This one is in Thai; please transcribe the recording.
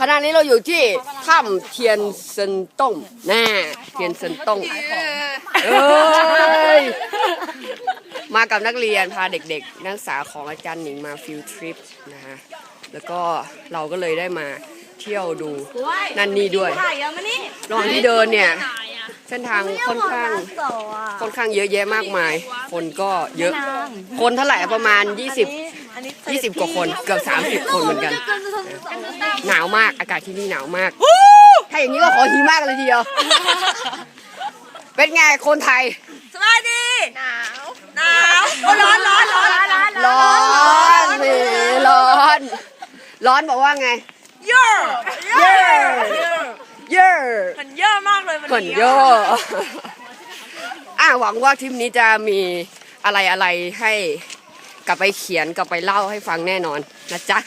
ขณะนี้เราอยู่ที่ถ้ำเทียนเซินต้งแน่เทียนเซินต้งเอ้ยมากับนักเรียนพาเด็กๆ นักศึกษาของอาจารย์หนิงมาฟิลทริปนะฮะแล้วก็เราก็เลยได้มาเที่ยวดูนั่นนี่ด้วยระหว่างที่เดินเนี่ย เส้นทางค่อนข้างค่อนข้างเยอะแยะมากมาย คนก็เยอะ คนเท่าไหร่ประมาณ 20 20 กว่าคนเกือบ 30 คนเหมือนกัน หนาวมากอากาศที่นี่หนาวมาก ถ้าอย่างนี้ก็ขอหิมากเลยทีเดียว เป็นไงคนไทยสวัสดี หนาว หนาวร้อนร้อนร้อนร้อนร้อนนี่ร้อน ร้อนบอกว่าไง เยอะเย่เย่มันเยอะมากเลยวันเหมือนนี้โยอะหวังว่าทริปนี้จะมีอะไรอะไรให้ กลับไปเขียนกลับไปเล่าให้ฟังแน่นอนนะจ๊ะ